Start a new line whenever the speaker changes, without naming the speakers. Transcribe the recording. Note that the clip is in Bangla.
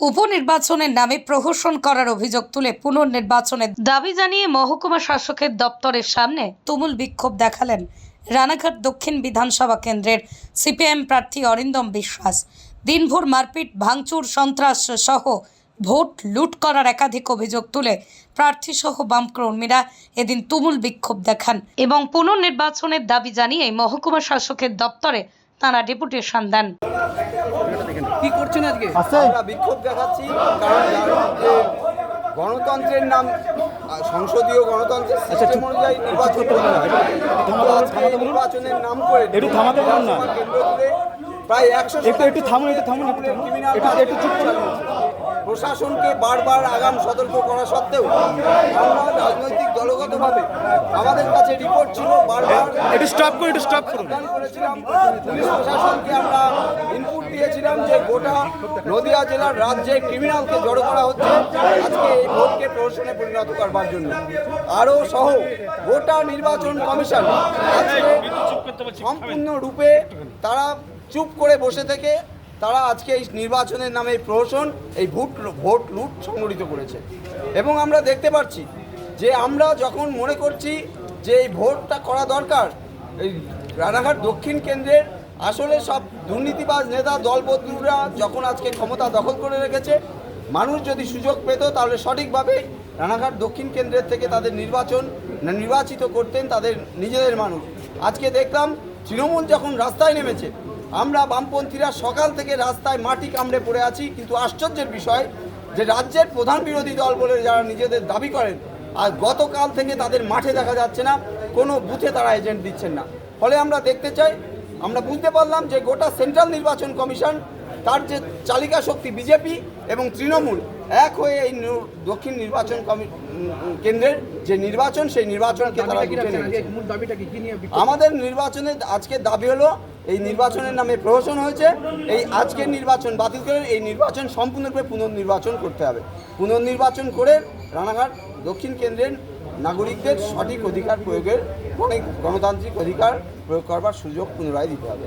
উপনির্বাচনের নামে প্রহসন করার অভিযোগ তুলে পুনর্নির্বাচনের দাবি জানিয়ে মহকুমা শাসকের দপ্তরের সামনে তুমুল বিক্ষোভ দেখালেন রানাঘাট দক্ষিণ বিধানসভা কেন্দ্রের সিপিএম প্রার্থী অরিন্দম বিশ্বাস। দিনভর মারপিট ভাঙচুর সন্ত্রাস সহ ভোট লুট করার একাধিক অভিযোগ তুলে প্রার্থী সহ বাম কর্মীরা এদিন তুমুল বিক্ষোভ দেখান এবং পুনর্নির্বাচনের দাবি জানিয়ে মহকুমা শাসকের দপ্তরে তারা ডেপুটেশন দেন
কি করছেন আজকে
আমরা বিক্ষোভ দেখাচ্ছি কারণ যে গণতন্ত্রের নাম সংসদীয় গণতন্ত্রের সিস্টেম অনুযায়ী নির্বাচন করতে হয় কিন্তু আজকে এই নির্বাচনের নাম করে
একটু থামাতে পারেন না?
বিধানসভা কেন্দ্র জুড়ে প্রায় একশো
একটু- একটু থামুন, একটু থামুন, একটু থামুন। একটু- একটু চুপ করুন।
প্রশাসনকে বারবার আগাম সতর্ক করা সত্ত্বেও আমরা রাজনৈতিক দলগতভাবে আমাদের কাছে রিপোর্ট ছিল বারবার
স্টপ করুন একটু স্টপ করুন।
করেছিলাম পুলিশ প্রশাসনকে আমরা ইনপুট দিয়েছিলাম যে গোটা নদিয়া জেলার রাজ্যে ক্রিমিনালকে জড়ো করা হচ্ছে। আজকে এই ভোটকে প্রহসনে পরিণত করবার জন্য। আরও সহ গোটা নির্বাচন কমিশন আজকে সম্পূর্ণরূপে তারা চুপ করে বসে থেকে তারা আজকে এই নির্বাচনের নামে প্রহসন, এই ভোট ভোট লুট সংগঠিত করেছে। এবং আমরা দেখতে পাচ্ছি যে আমরা যখন মনে করছি যে এই ভোটটা করা দরকার, এই রানাঘাট দক্ষিণ কেন্দ্রের আসলে সব দুর্নীতিবাজ নেতা, দলবদলুরা যখন আজকে ক্ষমতা দখল করে রেখেছে, মানুষ যদি সুযোগ পেত তাহলে সঠিকভাবে রানাঘাট দক্ষিণ কেন্দ্রের থেকে তাদের নির্বাচন নির্বাচিত করতেন তাদের নিজেদের মানুষ। আজকে দেখলাম তৃণমূল যখন রাস্তায় নেমেছে আমরা বামপন্থীরা সকাল থেকে রাস্তায় মাটি কামড়ে পড়ে আছি কিন্তু আশ্চর্যের বিষয় যে রাজ্যের প্রধান বিরোধী দল বলে যারা নিজেদের দাবি করেন আর গতকাল থেকে তাদের মাঠে দেখা যাচ্ছে না কোনো বুথে তারা এজেন্ট দিচ্ছেন না। ফলে আমরা দেখতে চাই আমরা বুঝতে পারলাম যে গোটা সেন্ট্রাল নির্বাচন কমিশন তার যে চালিকা শক্তি বিজেপি এবং তৃণমূল এক হয়ে এই দক্ষিণ নির্বাচন কমি- কেন্দ্রের যে নির্বাচন সেই নির্বাচনকে তারা
আজকে?
আমাদের নির্বাচনের আজকের দাবি হলো এই নির্বাচনের নামে প্রহসন হয়েছে, এই আজকের নির্বাচন বাতিল করে এই নির্বাচন সম্পূর্ণরূপে পুনর্নির্বাচন করতে হবে। পুনর্নির্বাচন করে রানাঘাট দক্ষিণ কেন্দ্রের নাগরিকদের সঠিক অধিকার প্রয়োগের অনেক গণতান্ত্রিক অধিকার প্রয়োগ করবার সুযোগ পুনরায় দিতে হবে।